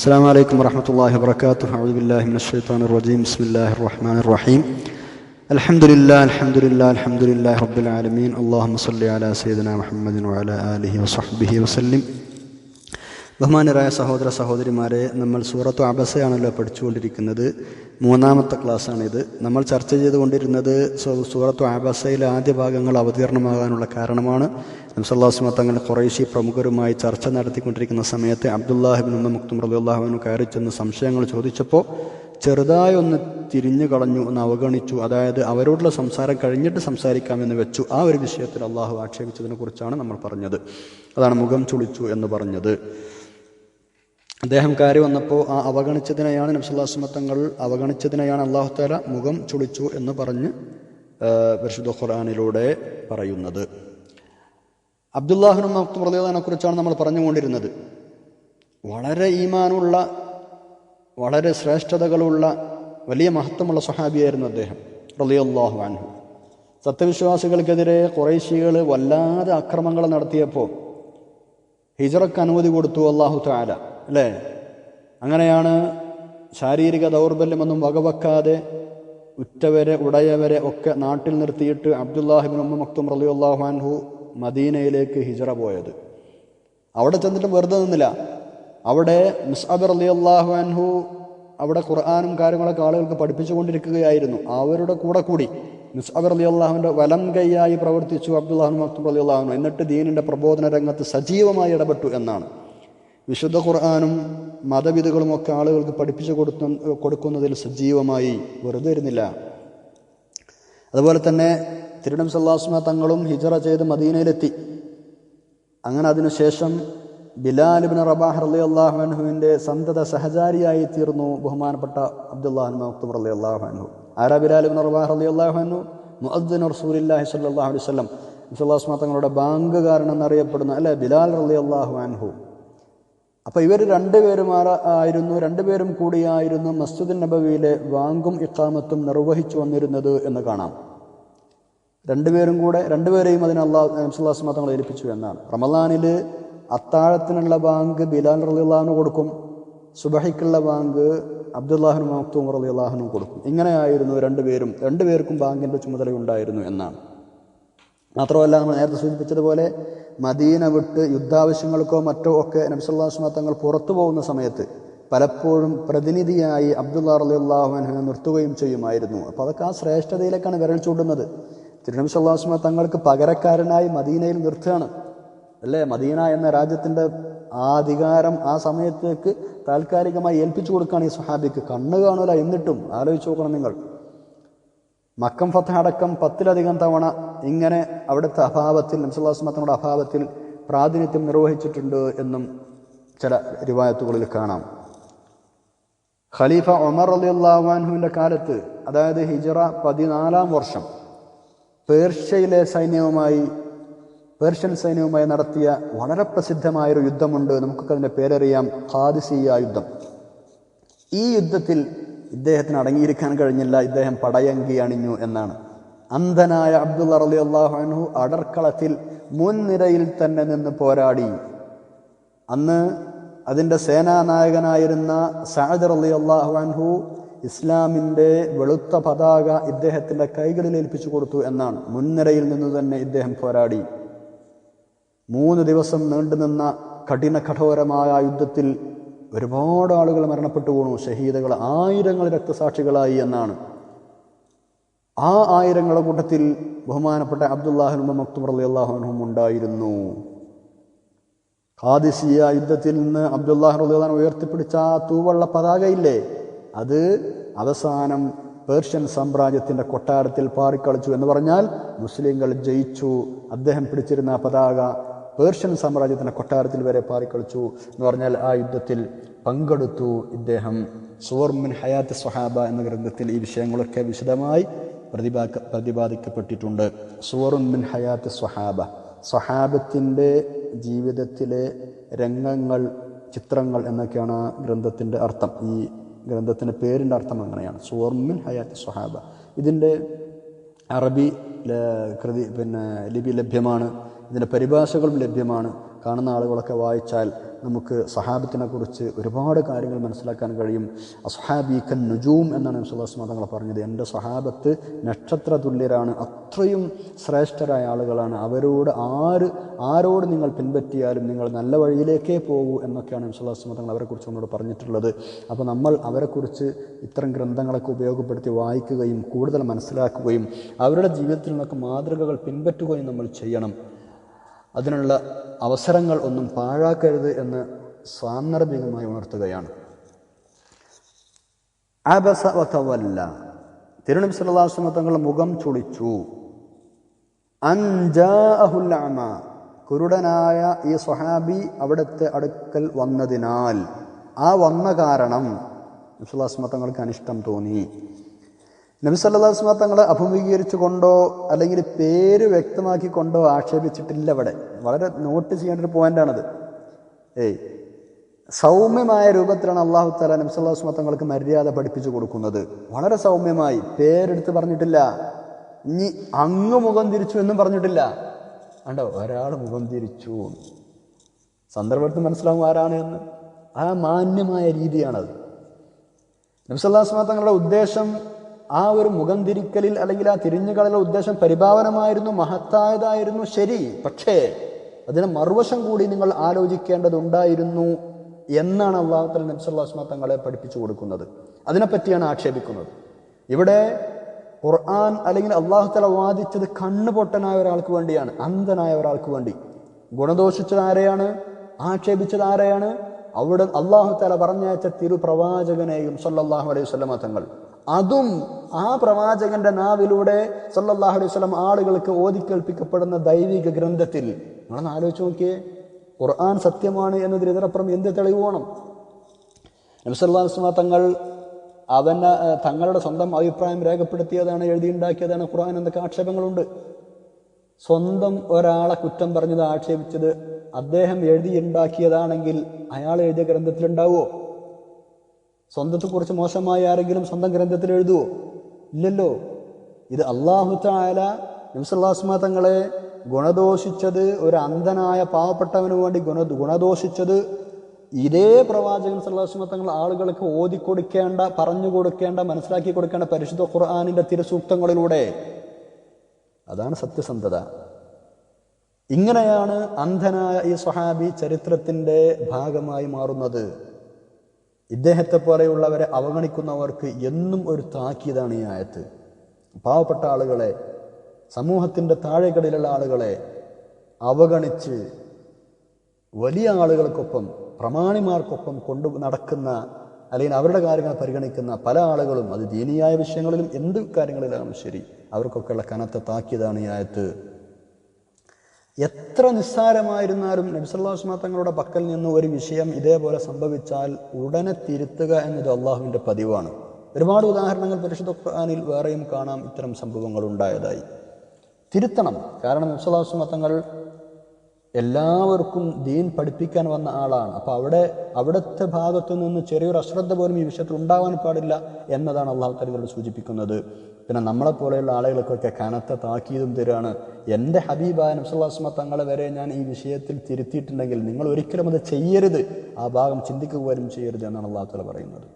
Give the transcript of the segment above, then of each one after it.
السلام عليكم ورحمة الله وبركاته. أعوذ بالله من الشيطان الرجيم. بسم الله الرحمن الرحيم. الحمد لله الحمد لله الحمد لله رب العالمين. اللهم صل على سيدنا محمد وعلى آله وصحبه وسلم. ബഹുമാനരായ സഹോദര സഹോദരിമാരെ നമ്മൾ സൂറത്തു അബസയാണല്ലോ പഠിച്ചുകൊണ്ടിരിക്കുന്നത്. മൂന്നാമത്തെ ക്ലാസ്സാണിത്. നമ്മൾ ചർച്ച ചെയ്തുകൊണ്ടിരുന്നത് സൂറത്തു അബസയിലെ ആദ്യ ഭാഗങ്ങൾ അവതീർണമാകാനുള്ള കാരണമാണ്. നംസല്ലാസ്മ തങ്ങൾ ഖുറൈശി പ്രമുഖരുമായി ചർച്ച നടത്തിക്കൊണ്ടിരിക്കുന്ന സമയത്ത് അബ്ദുല്ലാഹിബിൻ ഉമ്മ മുക്തും റബുല്ലാഹുവിന് കയറി ചെന്ന് സംശയങ്ങൾ ചോദിച്ചപ്പോൾ ചെറുതായി ഒന്ന് തിരിഞ്ഞു കളഞ്ഞു ഒന്ന് അവഗണിച്ചു. അതായത് അവരോടുള്ള സംസാരം കഴിഞ്ഞിട്ട് സംസാരിക്കാമെന്ന് വെച്ചു. ആ ഒരു വിഷയത്തിൽ അള്ളാഹു ആക്ഷേപിച്ചതിനെ കുറിച്ചാണ് നമ്മൾ പറഞ്ഞത്. അതാണ് മുഖം ചുളിച്ചു എന്ന് പറഞ്ഞത്. അദ്ദേഹം കയറി വന്നപ്പോൾ ആ അവഗണിച്ചതിനെയാണ് നബ്സുല്ലാസ്മത്തങ്ങൾ അവഗണിച്ചതിനെയാണ് അള്ളാഹു താല മുഖം ചുളിച്ചു എന്ന് പറഞ്ഞ് പരിശുദ്ധ ഖുർആാനിലൂടെ പറയുന്നത്. അബ്ദുല്ലാഹിനും മക്തും റലിയെ കുറിച്ചാണ് നമ്മൾ പറഞ്ഞുകൊണ്ടിരുന്നത്. വളരെ ഈമാനുള്ള വളരെ ശ്രേഷ്ഠതകളുള്ള വലിയ മഹത്വമുള്ള സ്വഹാബിയായിരുന്നു അദ്ദേഹം റലിയല്ലാഹു അൻഹു. സത്യവിശ്വാസികൾക്കെതിരെ കുറേശികൾ വല്ലാതെ അക്രമങ്ങൾ നടത്തിയപ്പോൾ ഹിജറക്ക് അനുമതി കൊടുത്തു അള്ളാഹു താല അല്ലേ? അങ്ങനെയാണ് ശാരീരിക ദൗർബല്യമൊന്നും വകവെക്കാതെ ഉറ്റവരെ ഉടയവരെ ഒക്കെ നാട്ടിൽ നിർത്തിയിട്ട് അബ്ദുല്ലാഹിബിൻ ഉമ്മ മക്തും റലി അള്ളാഹു അൻഹു മദീനയിലേക്ക് ഹിജറ പോയത്. അവിടെ ചെന്നിട്ടും വെറുതെ നിന്നില്ല. അവിടെ മിസ്അബ് റലി അള്ളാഹു അൻഹു അവിടെ ഖുർആാനും കാര്യങ്ങളൊക്കെ ആളുകൾക്ക് പഠിപ്പിച്ചു കൊണ്ടിരിക്കുകയായിരുന്നു. അവരുടെ കൂടെ കൂടി മിസ്അബ് അലി അള്ളാഹുവിന്റെ വലം കൈയായി പ്രവർത്തിച്ചു അബ്ദുല്ലാഹു മക്തും റലി അള്ളാഹുനു എന്നിട്ട് ദീനിന്റെ പ്രബോധന രംഗത്ത് സജീവമായി ഇടപെട്ടു എന്നാണ്. വിശുദ്ധ ഖുർആാനും മതവിധികളും ഒക്കെ ആളുകൾക്ക് പഠിപ്പിച്ചു കൊടുത്തു കൊടുക്കുന്നതിൽ സജീവമായി വെറുതെ ഇരുന്നില്ല. അതുപോലെ തന്നെ തിരുനം സല്ലാസ്മ തങ്ങളും ഹിജറ ചെയ്ത് മദീനയിലെത്തി. അങ്ങനെ അതിനുശേഷം ബിലാലിബിൻ റബാഹ് റലി അള്ളാഹുഅൻഹുവിന്റെ സന്തത സഹചാരിയായി തീർന്നു ബഹുമാനപ്പെട്ട അബ്ദുല്ലാഹു മക്തും റലി അള്ളാഹുഅൻഹു ആരാ ബിലാലിബിൻ റബാഹ് റലി അള്ളാഹുഅൻഹു മുഅദ്ദിൻ റസൂലില്ലാഹി സല്ലാഹു അലൈഹി വസല്ലം. സല്ലാസ്മ തങ്ങളുടെ ബാങ്ക് കാരണം എന്നറിയപ്പെടുന്ന അല്ലെ ബിലാൽ അലി അള്ളാഹു അൻഹു. അപ്പോൾ ഇവർ രണ്ടുപേരും ആയിരുന്നു രണ്ടുപേരും കൂടിയായിരുന്നു മസ്ജിദ് നബവിയിലെ വാങ്കും ഇക്കാമത്തും നിർവഹിച്ചു വന്നിരുന്നത് എന്ന് കാണാം. രണ്ടുപേരും കൂടെ രണ്ടുപേരെയും അതിന് അള്ളാഹു നബ്സുല്ലാസ്മ തങ്ങൾ ഏൽപ്പിച്ചു എന്നാണ്. റമദാനിൽ അത്താഴത്തിനുള്ള ബാങ്ക് ബിലാൽ റലിള്ളാഹിന് കൊടുക്കും. സുബഹിക്കുള്ള ബാങ്ക് അബ്ദുല്ലാഹിനും റലി റലിള്ളാഹിനും കൊടുക്കും. ഇങ്ങനെയായിരുന്നു രണ്ടുപേരും രണ്ടുപേർക്കും ബാങ്കിന്റെ ചുമതലയുണ്ടായിരുന്നു എന്നാണ്. മാത്രമല്ല നമ്മൾ നേരത്തെ സൂചിപ്പിച്ചതുപോലെ മദീന വിട്ട് യുദ്ധാവശ്യങ്ങൾക്കോ മറ്റോ ഒക്കെ നബ്സല്ലാസ്മ തങ്ങൾ പുറത്തു പോകുന്ന സമയത്ത് പലപ്പോഴും പ്രതിനിധിയായി അലി അള്ളാഹുവിനെ നിർത്തുകയും ചെയ്യുമായിരുന്നു. അപ്പോൾ അതൊക്കെ ആ ശ്രേഷ്ഠതയിലേക്കാണ് വിരൽ ചൂണ്ടുന്നത്. തിരുനബി സല്ലാസ്മ തങ്ങൾക്ക് പകരക്കാരനായി മദീനയിൽ നിർത്തുകയാണ്. അല്ലേ? മദീന എന്ന രാജ്യത്തിന്റെ ആ അധികാരം ആ സമയത്തേക്ക് താൽക്കാലികമായി ഏൽപ്പിച്ചു കൊടുക്കുകയാണ് ഈ സഹാബിക്ക് കണ്ണ് കാണൂല എന്നിട്ടും. ആലോചിച്ച് നോക്കണം നിങ്ങൾ. മക്കം ഫത്ത് അടക്കം പത്തിലധികം തവണ ഇങ്ങനെ അവിടുത്തെ അഭാവത്തിൽ നബ്സുല്ലാസ്മത്തങ്ങളുടെ അഭാവത്തിൽ പ്രാതിനിധ്യം നിർവഹിച്ചിട്ടുണ്ട് എന്നും ചില രൂപായത്തുകളിൽ കാണാം. ഖലീഫ ഒമർ അലി അള്ളാഹുവിന്റെ കാലത്ത് അതായത് ഹിജറ പതിനാലാം വർഷം പേർഷ്യയിലെ സൈന്യവുമായി പേർഷ്യൻ സൈന്യവുമായി നടത്തിയ വളരെ പ്രസിദ്ധമായൊരു യുദ്ധമുണ്ട്. നമുക്കൊക്കെ അതിന്റെ പേരറിയാം. ഖാദിസിയ യുദ്ധം. ഈ യുദ്ധത്തിൽ ഇദ്ദേഹത്തിന് അടങ്ങിയിരിക്കാൻ കഴിഞ്ഞില്ല. ഇദ്ദേഹം പടയങ്കി അണിഞ്ഞു എന്നാണ്. അന്ധനായ അബ്ദുൽ അറലി അള്ളാഹു അടർക്കളത്തിൽ മുൻനിരയിൽ തന്നെ നിന്ന് പോരാടി. അന്ന് അതിന്റെ സേനാനായകനായിരുന്ന സഹദർ അലി അള്ളാഹു അൻഹു ഇസ്ലാമിന്റെ വെളുത്ത പതാക ഇദ്ദേഹത്തിന്റെ കൈകളിൽ ഏൽപ്പിച്ചു കൊടുത്തു എന്നാണ്. മുൻനിരയിൽ നിന്ന് തന്നെ ഇദ്ദേഹം പോരാടി. മൂന്ന് ദിവസം നീണ്ടുനിന്ന കഠിന കഠോരമായ യുദ്ധത്തിൽ ഒരുപാട് ആളുകൾ മരണപ്പെട്ടു പോണു. ഷഹീദകൾ ആയിരങ്ങൾ രക്തസാക്ഷികളായി എന്നാണ്. ആ ആയിരങ്ങളുടെ കൂട്ടത്തിൽ ബഹുമാനപ്പെട്ട അബ്ദുല്ലാഹിനും മക്തും അലി അള്ളാഹുനും ഉണ്ടായിരുന്നു. ഖാദിസിയ യുദ്ധത്തിൽ നിന്ന് അബ്ദുല്ലാഹ് റലിയാൻ ഉയർത്തിപ്പിടിച്ച ആ തൂവള്ള പതാകയില്ലേ? അത് അവസാനം പേർഷ്യൻ സാമ്രാജ്യത്തിന്റെ കൊട്ടാരത്തിൽ പാറിക്കളിച്ചു എന്ന് പറഞ്ഞാൽ മുസ്ലിങ്ങൾ ജയിച്ചു. അദ്ദേഹം പിടിച്ചിരുന്ന പതാക പേർഷ്യൻ സാമ്രാജ്യത്തിന്റെ കൊട്ടാരത്തിൽ വരെ പാറിക്കളിച്ചു എന്ന് പറഞ്ഞാൽ ആ യുദ്ധത്തിൽ പങ്കെടുത്തു ഇദ്ദേഹം. സുവർമിൻ ഹയാത്ത് സ്വഹാബ എന്ന ഗ്രന്ഥത്തിൽ ഈ വിഷയങ്ങളൊക്കെ വിശദമായി പ്രതിപാക പ്രതിപാദിക്കപ്പെട്ടിട്ടുണ്ട്. സുവറുൻ മിൻ ഹയാത്ത് സ്വഹാബ. സ്വഹാബത്തിന്റെ ജീവിതത്തിലെ രംഗങ്ങൾ ചിത്രങ്ങൾ എന്നൊക്കെയാണ് ആ ഗ്രന്ഥത്തിന്റെ അർത്ഥം. ഈ ഗ്രന്ഥത്തിന്റെ പേരിന്റെ അർത്ഥം അങ്ങനെയാണ്. സുവർമിൻ ഹയാത്ത് സ്വഹാബ. ഇതിന്റെ അറബി കൃതി പിന്നെ ലിപി ലഭ്യമാണ്. ഇതിന്റെ പരിഭാഷകളും ലഭ്യമാണ്. കാണുന്ന ആളുകളൊക്കെ വായിച്ചാൽ നമുക്ക് സഹാബത്തിനെ കുറിച്ച് ഒരുപാട് കാര്യങ്ങൾ മനസ്സിലാക്കാൻ കഴിയും. അസ്ഹാബീഖൻ നുജൂം എന്നാണ് സുല്ലാസ്മ തങ്ങൾ പറഞ്ഞത്. എന്റെ സഹാബത്ത് നക്ഷത്ര തുല്യരാണ്. അത്രയും ശ്രേഷ്ഠരായ ആളുകളാണ്. അവരോട് ആര് ആരോട് നിങ്ങൾ പിൻപറ്റിയാലും നിങ്ങൾ നല്ല വഴിയിലേക്കേ പോകൂ എന്നൊക്കെയാണ് സുല്ലാസ്മ തങ്ങൾ അവരെക്കുറിച്ച് നമ്മളോട് പറഞ്ഞിട്ടുള്ളത്. അപ്പോൾ നമ്മൾ അവരെക്കുറിച്ച് ഇത്തരം ഗ്രന്ഥങ്ങളൊക്കെ ഉപയോഗപ്പെടുത്തി വായിക്കുകയും കൂടുതൽ മനസ്സിലാക്കുകയും അവരുടെ ജീവിതത്തിൽ നിന്നൊക്കെ മാതൃകകൾ പിൻപറ്റുകയും നമ്മൾ ചെയ്യണം. അതിനുള്ള അവസരങ്ങൾ ഒന്നും പാഴാക്കരുത് എന്ന് സാന്ദർഭികമായി ഉണർത്തുകയാണ്. അബസ വതവല്ല. തിരുനബി വസല്ലം തങ്ങളുടെ മുഖം ചുളിച്ചു. അഞ്ചാഹുല്ലാമ കുരുടനായ ഈ സ്വഹാബി അവിടുത്തെ അടുക്കൽ വന്നതിനാൽ ആ വന്ന കാരണം നബി സല്ലല്ലാഹു അലൈഹി വസല്ലം തങ്ങൾക്ക് അനിഷ്ടം തോന്നി. നബി സല്ലല്ലാഹു അലൈഹി വസല്ലം തങ്ങളെ അഭിമുഖീകരിച്ചു കൊണ്ടോ അല്ലെങ്കിൽ പേര് വ്യക്തമാക്കിക്കൊണ്ടോ ആക്ഷേപിച്ചിട്ടില്ല അവിടെ വളരെ നോട്ട് ചെയ്യേണ്ട ഒരു പോയിന്റാണത് ഏയ്. സൗമ്യമായ രൂപത്തിലാണ് അള്ളാഹു താല നബി സല്ലല്ലാഹു അലൈഹി വസല്ലം തങ്ങൾക്ക് മര്യാദ പഠിപ്പിച്ചു കൊടുക്കുന്നത്. വളരെ സൗമ്യമായി. പേരെടുത്ത് പറഞ്ഞിട്ടില്ല. ഇനി അങ്ങ് മുഖം തിരിച്ചു എന്നും പറഞ്ഞിട്ടില്ല. കണ്ടോ? ഒരാൾ മുഖം തിരിച്ചു. സന്ദർഭത്തിൽ മനസ്സിലാവും ആരാണ് എന്ന്. ആ മാന്യമായ രീതിയാണത്. നബ്സല്ലാസ്മ തങ്ങളുടെ ഉദ്ദേശം ആ ഒരു മുഖം തിരിക്കലിൽ അല്ലെങ്കിൽ ആ തിരിഞ്ഞുകളിലെ ഉദ്ദേശം പരിഭാവനമായിരുന്നു മഹത്തായതായിരുന്നു ശരി. പക്ഷേ അതിന് മറുവശം കൂടി നിങ്ങൾ ആലോചിക്കേണ്ടതുണ്ടായിരുന്നു എന്നാണ് അള്ളാഹുത്തല നബ്സല്ലാസ്മ തങ്ങളെ പഠിപ്പിച്ചു കൊടുക്കുന്നത്. അതിനെപ്പറ്റിയാണ് ആക്ഷേപിക്കുന്നത്. ഇവിടെ ഖുർആൻ അല്ലെങ്കിൽ അള്ളാഹുത്തല വാദിച്ചത് കണ്ണുപൊട്ടനായ ഒരാൾക്ക് വേണ്ടിയാണ് അന്ധനായ ഒരാൾക്ക് വേണ്ടി. ഗുണദോഷിച്ചത് ആരെയാണ്? ആക്ഷേപിച്ചത് ആരെയാണ്? അവിടെ അള്ളാഹു തല പറഞ്ഞയച്ച തിരുപ്രവാചകനെയും സല്ലാഹു അലൈഹി വസല്ലമ തങ്ങൾ. അതും ആ പ്രവാചകന്റെ നാവിലൂടെ സല്ലല്ലാഹു അലൈഹി വസല്ലം ആളുകൾക്ക് ഓതിക്കേൽപ്പിക്കപ്പെടുന്ന ദൈവിക ഗ്രന്ഥത്തിൽ. നിങ്ങളൊന്ന് ആലോചിച്ച് നോക്കിയേ. ഖുർആൻ സത്യമാണ് എന്നതിന് ഇതിനപ്പുറം എന്ത് തെളിവ് വേണം? തങ്ങൾ അവന് തങ്ങളുടെ സ്വന്തം അഭിപ്രായം രേഖപ്പെടുത്തിയതാണ് എഴുതിയുണ്ടാക്കിയതാണ് ഖുർആൻ എന്നൊക്കെ ആക്ഷേപങ്ങളുണ്ട്. സ്വന്തം ഒരാളെ കുറ്റം പറഞ്ഞത് ആക്ഷേപിച്ചത് അദ്ദേഹം എഴുതിയുണ്ടാക്കിയതാണെങ്കിൽ അയാൾ എഴുതിയ ഗ്രന്ഥത്തിലുണ്ടാവുമോ? സ്വന്തത്തെക്കുറിച്ച് മോശമായി ആരെങ്കിലും സ്വന്തം ഗ്രന്ഥത്തിൽ എഴുതുവോ? ഇല്ലല്ലോ. ഇത് അള്ളാഹു താല നബ്സല്ലാസ്മ തങ്ങളെ ഗുണദോഷിച്ചത് ഒരു അന്ധനായ പാവപ്പെട്ടവന് വേണ്ടി ഗുണ ഗുണദോഷിച്ചത്. ഇതേ പ്രവാചകൻ സല്ലാസ്മ തങ്ങൾ ആളുകൾക്ക് ഓതിക്കൊടുക്കേണ്ട പറഞ്ഞു കൊടുക്കേണ്ട മനസ്സിലാക്കി കൊടുക്കേണ്ട പരിശുദ്ധ ഖുർആാനിന്റെ തിരുസൂക്തങ്ങളിലൂടെ. അതാണ് സത്യസന്ധത. ഇങ്ങനെയാണ് അന്ധനായ ഈ സ്വഹാബി ചരിത്രത്തിന്റെ ഭാഗമായി മാറുന്നത്. ഇദ്ദേഹത്തെ പോലെയുള്ളവരെ അവഗണിക്കുന്നവർക്ക് എന്നും ഒരു താക്കീതാണ് ഈ ആയത്ത്. പാവപ്പെട്ട ആളുകളെ സമൂഹത്തിന്റെ താഴെക്കടയിലുള്ള ആളുകളെ അവഗണിച്ച് വലിയ ആളുകൾക്കൊപ്പം പ്രമാണിമാർക്കൊപ്പം കൊണ്ടു നടക്കുന്ന അല്ലെങ്കിൽ അവരുടെ കാര്യങ്ങൾ പരിഗണിക്കുന്ന പല ആളുകളും അത് ദീനീയായ വിഷയങ്ങളിലും എന്ത് കാര്യങ്ങളിലാണ് ശരി അവർക്കൊക്കെയുള്ള കനത്ത താക്കീതാണ് ഈ ആയത്ത്. എത്ര നിസ്സാരമായിരുന്നാലും നബിസല്ലാസ്മ തങ്ങളുടെ പക്കൽ നിന്ന് ഒരു വിഷയം ഇതേപോലെ സംഭവിച്ചാൽ ഉടനെ തിരുത്തുക എന്നത് അള്ളാഹുവിന്റെ പതിവാണ്. ഒരുപാട് ഉദാഹരണങ്ങൾ പരിശുദ്ധ ഖുർആാനിൽ വേറെയും കാണാം ഇത്തരം സംഭവങ്ങൾ ഉണ്ടായതായി. തിരുത്തണം. കാരണം നബിസല്ലാസ്മ തങ്ങൾ എല്ലാവർക്കും ദീൻ പഠിപ്പിക്കാൻ വന്ന ആളാണ്. അപ്പോൾ അവിടെ അവിടുത്തെ ഭാഗത്തു നിന്ന് ചെറിയൊരു അശ്രദ്ധ പോലും ഈ വിഷയത്തിൽ ഉണ്ടാവാൻ പാടില്ല എന്നതാണ് അള്ളാഹു തലികളോട് സൂചിപ്പിക്കുന്നത്. പിന്നെ നമ്മളെ പോലെയുള്ള ആളുകൾക്കൊക്കെ കനത്ത താക്കീതും തരാണ്. എന്റെ ഹബീബായ നബ്സുല്ലാസ്മ തങ്ങളെ വരെ ഞാൻ ഈ വിഷയത്തിൽ തിരുത്തിയിട്ടുണ്ടെങ്കിൽ നിങ്ങൾ ഒരിക്കലും അത് ചെയ്യരുത്. ആ ഭാഗം ചിന്തിക്കുക പോലും ചെയ്യരുത് എന്നാണ് അള്ളാഹു തല പറയുന്നത്.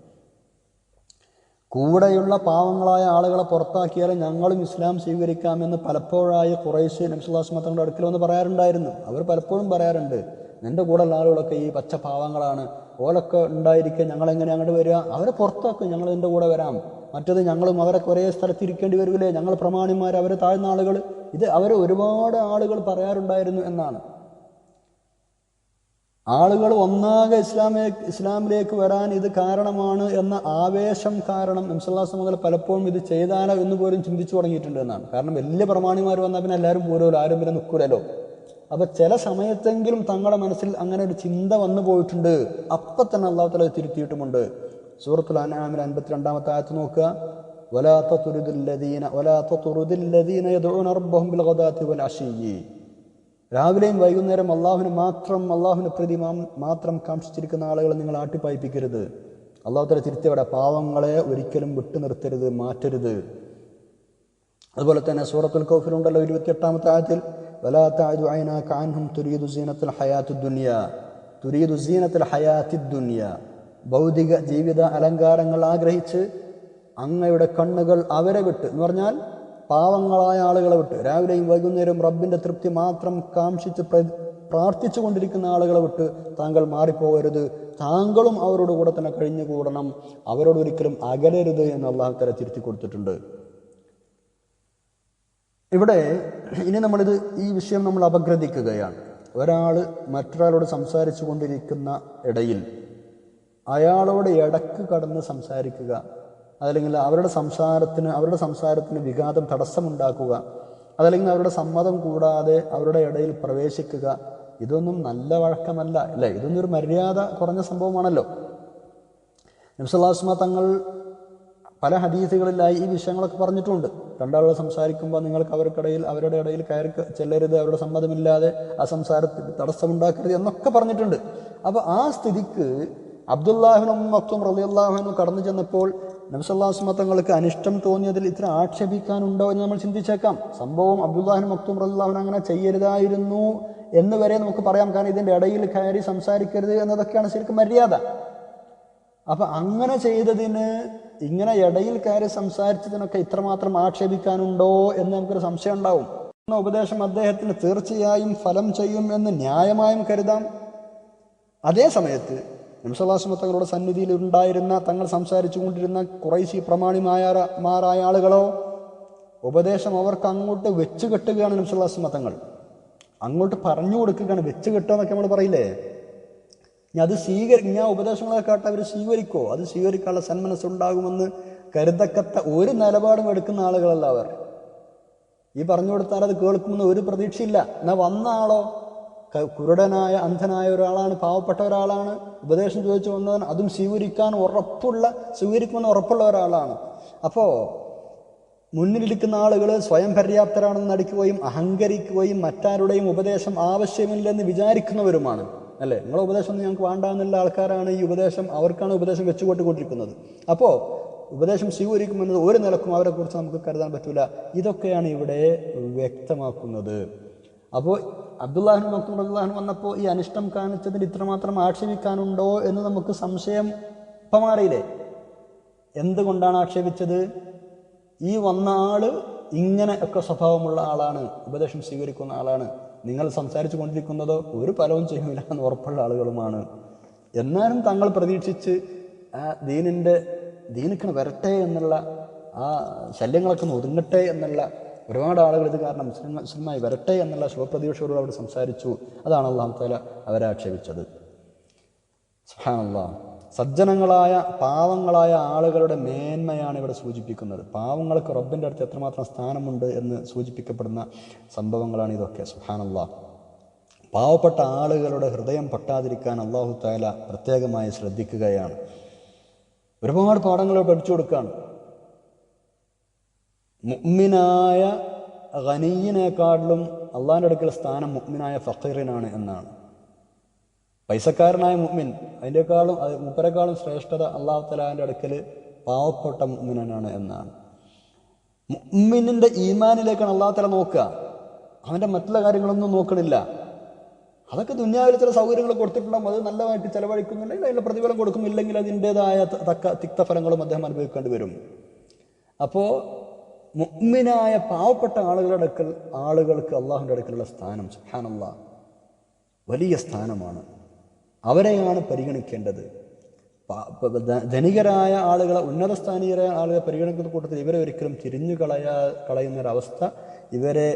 കൂടെയുള്ള പാവങ്ങളായ ആളുകളെ പുറത്താക്കിയാലും ഞങ്ങളും ഇസ്ലാം സ്വീകരിക്കാമെന്ന് പലപ്പോഴായി കുറേശ്ശെ നബ്സുല്ലാസ്മ മത്തങ്ങളുടെ അടുക്കൽ വന്ന് പറയാറുണ്ടായിരുന്നു. അവർ പലപ്പോഴും പറയാറുണ്ട് നിന്റെ കൂടെയുള്ള ആളുകളൊക്കെ ഈ പച്ച പാവങ്ങളാണ്. ഓലൊക്കെ ഉണ്ടായിരിക്കുക ഞങ്ങളെങ്ങനെ അങ്ങോട്ട് വരിക? അവരെ പുറത്താക്കും ഞങ്ങൾ എന്റെ കൂടെ വരാം. മറ്റത് ഞങ്ങളും അവരൊക്കെ ഒരേ സ്ഥലത്ത് ഇരിക്കേണ്ടി വരില്ലേ? ഞങ്ങൾ പ്രമാണിമാർ അവർ താഴ്ന്ന ആളുകൾ ഇത് അവർ ഒരുപാട് ആളുകൾ പറയാറുണ്ടായിരുന്നു എന്നാണ്. ആളുകൾ ഒന്നാകെ ഇസ്ലാമേ ഇസ്ലാമിലേക്ക് വരാൻ ഇത് കാരണമാണ് എന്ന ആവേശം കാരണം നംസല്ലാസ് മുതൽ പലപ്പോഴും ഇത് ചെയ്താലോ എന്ന് പോലും ചിന്തിച്ചു തുടങ്ങിയിട്ടുണ്ട് എന്നാണ് കാരണം വലിയ പ്രമാണിമാർ വന്നാൽ പിന്നെ എല്ലാവരും പോരുമല്ലോ ആരും പിന്നെ നിൽക്കൂലല്ലോ അപ്പൊ ചില സമയത്തെങ്കിലും തങ്ങളുടെ മനസ്സിൽ അങ്ങനെ ഒരു ചിന്ത വന്നു പോയിട്ടുണ്ട് അപ്പൊ തന്നെ അള്ളാഹു തല തിരുത്തിയിട്ടുമുണ്ട് സൂറത്തുൽ അനാമിൽ അൻപത്തിരണ്ടാമത്തെ ആയത്ത് നോക്കുക ولا تطرد الذين ولا تطرد الذين يدعون ربهم بالغداة والعشي രാവിലെയും വൈകുന്നേരം അള്ളാഹുവിന് മാത്രം അള്ളാഹുവിനെ പ്രതി മാത്രം കാക്ഷിച്ചിരിക്കുന്ന ആളുകളെ നിങ്ങൾ ആട്ടിപ്പായിപ്പിക്കരുത്. അള്ളാഹുത്തല തിരുത്തിയവിടെ പാവങ്ങളെ ഒരിക്കലും വിട്ടു നിർത്തരുത് മാറ്റരുത്. അതുപോലെ തന്നെ സൂറത്തുൽ കൗഫിലുണ്ടല്ലോ ഇരുപത്തിയെട്ടാമത്തെ ആയത്തിൽ വലാത്തായു അയന കാൻഹും തുരീദു സീനത്തിൽ ഹയാത്തു ദുനിയ. തുരീദു സീനത്തിൽ ഹയാത്തി ദുനിയ. ഭൗതിക ജീവിത അലങ്കാരങ്ങൾ ആഗ്രഹിച്ച് അങ്ങയുടെ കണ്ണുകൾ അവരെ വിട്ട് എന്ന് പറഞ്ഞാൽ പാവങ്ങളായ ആളുകളെ വിട്ട് രാവിലെയും വൈകുന്നേരവും റബ്ബിന്റെ തൃപ്തി മാത്രം കാംക്ഷിച്ച് പ്ര- പ്രാർത്ഥിച്ചു കൊണ്ടിരിക്കുന്ന ആളുകളെ വിട്ട് താങ്കൾ മാറിപ്പോകരുത്. താങ്കളും അവരോട് കൂടെ തന്നെ കഴിഞ്ഞുകൂടണം. അവരോട് ഒരിക്കലും അകലരുത് എന്ന് അള്ളാഹു തല തിരുത്തി കൊടുത്തിട്ടുണ്ട്. ഇവിടെ ഇനി നമ്മളിത് ഈ വിഷയം നമ്മൾ അപഗ്രഥിക്കുകയാണ്. ഒരാൾ മറ്റൊരാളോട് സംസാരിച്ചു കൊണ്ടിരിക്കുന്ന ഇടയിൽ അയാളോട് ഇടയ്ക്ക് കടന്ന് സംസാരിക്കുക അതല്ലെങ്കിൽ അവരുടെ സംസാരത്തിന് അവരുടെ സംസാരത്തിന് വിഘാതം തടസ്സമുണ്ടാക്കുക. അതല്ലെങ്കിൽ അവരുടെ സമ്മതം കൂടാതെ അവരുടെ ഇടയിൽ പ്രവേശിക്കുക. ഇതൊന്നും നല്ല വഴക്കമല്ല. അല്ലേ? ഇതൊന്നും ഒരു മര്യാദ കുറഞ്ഞ സംഭവമാണല്ലോ. നബ്സല്ലാസ്മ തങ്ങൾ പല ഹദീസുകളിലായി ഈ വിഷയങ്ങളൊക്കെ പറഞ്ഞിട്ടുണ്ട്. രണ്ടാളുകൾ സംസാരിക്കുമ്പോൾ നിങ്ങൾക്ക് അവർക്കിടയിൽ അവരുടെ ഇടയിൽ കയറി ചെല്ലരുത് അവരുടെ സമ്മതമില്ലാതെ ആ സംസാരത്തിൽ തടസ്സമുണ്ടാക്കരുത് എന്നൊക്കെ പറഞ്ഞിട്ടുണ്ട്. അപ്പോൾ ആ സ്ഥിതിക്ക് അബ്ദുല്ലാഹിനും മക്തും റലിയല്ലാഹുനും കടന്നു ചെന്നപ്പോൾ നബ്സല്ലാസ്മ തങ്ങൾക്ക് അനിഷ്ടം തോന്നിയതിൽ ഇത്ര ആക്ഷേപിക്കാനുണ്ടോ എന്ന് നമ്മൾ ചിന്തിച്ചേക്കാം. സംഭവം അബ്ദുല്ലാഹിൻ മക്തും റല്ലാഹൻ അങ്ങനെ ചെയ്യരുതായിരുന്നു എന്ന് വരെ നമുക്ക് പറയാം. കാരണം ഇതിന്റെ ഇടയിൽ കയറി സംസാരിക്കരുത് എന്നതൊക്കെയാണ് ശരിക്കും മര്യാദ. അപ്പം അങ്ങനെ ചെയ്തതിന് ഇങ്ങനെ ഇടയിൽ കയറി സംസാരിച്ചതിനൊക്കെ ഇത്രമാത്രം ആക്ഷേപിക്കാനുണ്ടോ എന്ന് നമുക്കൊരു സംശയം ഉണ്ടാവും. എന്ന ഉപദേശം അദ്ദേഹത്തിന് തീർച്ചയായും ഫലം ചെയ്യും എന്ന് ന്യായമായും കരുതാം. അതേ സമയത്ത് നംസലാസ്മ തങ്ങളുടെ സന്നിധിയിൽ ഉണ്ടായിരുന്ന തങ്ങൾ സംസാരിച്ചു കൊണ്ടിരുന്ന കുറേശ്ശി പ്രമാണിമാരായ ആളുകളോ ഉപദേശം അവർക്ക് അങ്ങോട്ട് വെച്ച് കെട്ടുകയാണ് നംസലാസ്മ തങ്ങൾ. അങ്ങോട്ട് പറഞ്ഞു കൊടുക്കുകയാണ് വെച്ച് കെട്ടുക എന്നൊക്കെ നമ്മൾ പറയില്ലേ? ഇനി അത് സ്വീകരി ഞാൻ ഉപദേശങ്ങളൊക്കെ കേട്ട് അവർ സ്വീകരിക്കോ? അത് സ്വീകരിക്കാനുള്ള സന്മനസ്സുണ്ടാകുമെന്ന് കരുതക്കത്ത ഒരു നിലപാടും എടുക്കുന്ന ആളുകളല്ല അവർ. ഈ പറഞ്ഞു കൊടുത്താൽ അത് കേൾക്കുമെന്ന് ഒരു പ്രതീക്ഷയില്ല. എന്നാൽ വന്ന ആളോ കുരുടനായ അന്ധനായ ഒരാളാണ് പാവപ്പെട്ട ഒരാളാണ് ഉപദേശം ചോദിച്ചു വന്നവൻ അതും സ്വീകരിക്കാൻ ഉറപ്പുള്ള സ്വീകരിക്കുമെന്ന് ഉറപ്പുള്ള ഒരാളാണ്. അപ്പോൾ മുന്നിലിരിക്കുന്ന ആളുകൾ സ്വയം പര്യാപ്തരാണെന്ന് നടിക്കുകയും അഹങ്കരിക്കുകയും മറ്റാരുടെയും ഉപദേശം ആവശ്യമില്ലെന്ന് വിചാരിക്കുന്നവരുമാണ്. അല്ലേ? നിങ്ങളെ ഉപദേശം ഒന്നും ഞങ്ങൾക്ക് വേണ്ട എന്നുള്ള ആൾക്കാരാണ് ഈ ഉപദേശം അവർക്കാണ് ഉപദേശം വെച്ചുകൊണ്ടിക്കൊണ്ടിരിക്കുന്നത് അപ്പോൾ ഉപദേശം സ്വീകരിക്കുമെന്നത് ഒരു നിലക്കും അവരെക്കുറിച്ച് നമുക്ക് കരുതാൻ പറ്റില്ല ഇതൊക്കെയാണ് ഇവിടെ വ്യക്തമാക്കുന്നത്. അപ്പോൾ അബ്ദുല്ലാഹിനും മക്തും അബ്ദുല്ലാഹിനും വന്നപ്പോൾ ഈ അനിഷ്ടം കാണിച്ചതിന് ഇത്രമാത്രം ആക്ഷേപിക്കാനുണ്ടോ എന്ന് നമുക്ക് സംശയം ഇപ്പം മാറിയില്ലേ? എന്തുകൊണ്ടാണ് ആക്ഷേപിച്ചത്? ഈ വന്ന ആൾ ഇങ്ങനെ ഒക്കെ സ്വഭാവമുള്ള ആളാണ് ഉപദേശം സ്വീകരിക്കുന്ന ആളാണ്. നിങ്ങൾ സംസാരിച്ചു കൊണ്ടിരിക്കുന്നതോ ഒരു ഫലവും ചെയ്യുന്നില്ല എന്ന് ഉറപ്പുള്ള ആളുകളുമാണ്. എന്നാലും തങ്ങൾ പ്രതീക്ഷിച്ച് ആ ദീനിന്റെ ദീനിക്കണ് വരട്ടെ എന്നുള്ള ആ ശല്യങ്ങളൊക്കെ ഒതുങ്ങട്ടെ എന്നുള്ള ഒരുപാട് ആളുകൾ ഇത് കാരണം മുസ്ലിം മുസ്ലിമായി വരട്ടെ എന്നുള്ള ശുഭപ്രതീക്ഷയോട് അവിടെ സംസാരിച്ചു. അതാണ് അള്ളാഹു താല അവരെ ആക്ഷേപിച്ചത്. സുഹാനുള്ള സജ്ജനങ്ങളായ പാവങ്ങളായ ആളുകളുടെ മേന്മയാണ് ഇവിടെ സൂചിപ്പിക്കുന്നത്. പാവങ്ങൾക്ക് റബ്ബിന്റെ അടുത്ത് എത്രമാത്രം സ്ഥാനമുണ്ട് എന്ന് സൂചിപ്പിക്കപ്പെടുന്ന സംഭവങ്ങളാണ് ഇതൊക്കെ. സുഹാനുള്ള പാവപ്പെട്ട ആളുകളുടെ ഹൃദയം പൊട്ടാതിരിക്കാൻ അള്ളാഹു താല പ്രത്യേകമായി ശ്രദ്ധിക്കുകയാണ്. ഒരുപാട് പാഠങ്ങൾ പഠിച്ചു കൊടുക്കുകയാണ്. മുഅ്മിനായ ഖനീയിനേക്കാളിലും അള്ളാഹിന്റെ അടുക്കൽ സ്ഥാനം മുഗ്മിനായ ഫക്കീറിനാണ് എന്നാണ്. പൈസക്കാരനായ മുഗ്മിൻ അതിന്റെക്കാളും അത് മുപ്പരെക്കാളും ശ്രേഷ്ഠത അള്ളാഹു തലാന്റെ അടുക്കൽ പാവപ്പെട്ട മുഗ്മിനാണ് എന്നാണ്. മുഗ്മിനിന്റെ ഈമാനിലേക്കാണ് അള്ളാഹു തല നോക്കുക. അവന്റെ മറ്റുള്ള കാര്യങ്ങളൊന്നും നോക്കണില്ല. അതൊക്കെ ദുന്യാവിൽ ചില സൗകര്യങ്ങൾ കൊടുത്തിട്ടുണ്ടാകും അത് നല്ലതായിട്ട് ചിലവഴിക്കുന്നുണ്ടെങ്കിൽ അതിന്റെ പ്രതിഫലം കൊടുക്കും ഇല്ലെങ്കിൽ അതിന്റേതായ തക്ക തിക്തഫലങ്ങളും അദ്ദേഹം അനുഭവിക്കേണ്ടി വരും. അപ്പോൾ മുഅ്മിനായ പാവപ്പെട്ട ആളുകളുടെ അടുക്കൽ ആളുകൾക്ക് അള്ളാഹുവിന്റെ അടുക്കലുള്ള സ്ഥാനം സുഹാനുള്ള വലിയ സ്ഥാനമാണ്. അവരെയാണ് പരിഗണിക്കേണ്ടത്. ധനികരായ ആളുകളെ ഉന്നത സ്ഥാനീയരായ ആളുകളെ പരിഗണിക്കുന്ന കൂട്ടത്തിൽ ഇവരെ ഒരിക്കലും തിരിഞ്ഞു കളയാ കളയുന്നൊരവസ്ഥ ഇവരെ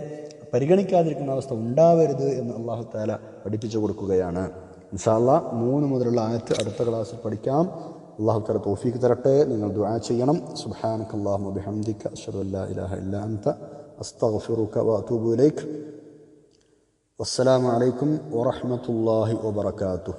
പരിഗണിക്കാതിരിക്കുന്ന അവസ്ഥ ഉണ്ടാവരുത് എന്ന് അള്ളാഹു താല പഠിപ്പിച്ചു കൊടുക്കുകയാണ്. ഇൻഷാല്ല മൂന്ന് മുതലുള്ള ആയത്ത് അടുത്ത ക്ലാസ്സിൽ പഠിക്കാം. അള്ളാഹു താല തോഫീക്ക് തരട്ടെ നിങ്ങൾ ദുആ ചെയ്യണം സുബ്ഹാനക അല്ലാഹുമ്മ ബിഹംദിക അഷ്ഹദു അല്ലാ ഇലാഹ ഇല്ലാ അൻത അസ്തഗ്ഫിറുക വഅതൂബു ഇലൈക് വസ്സലാമു അലൈക്കും വറഹ്മത്തുള്ളാഹി വബറകാതുഹു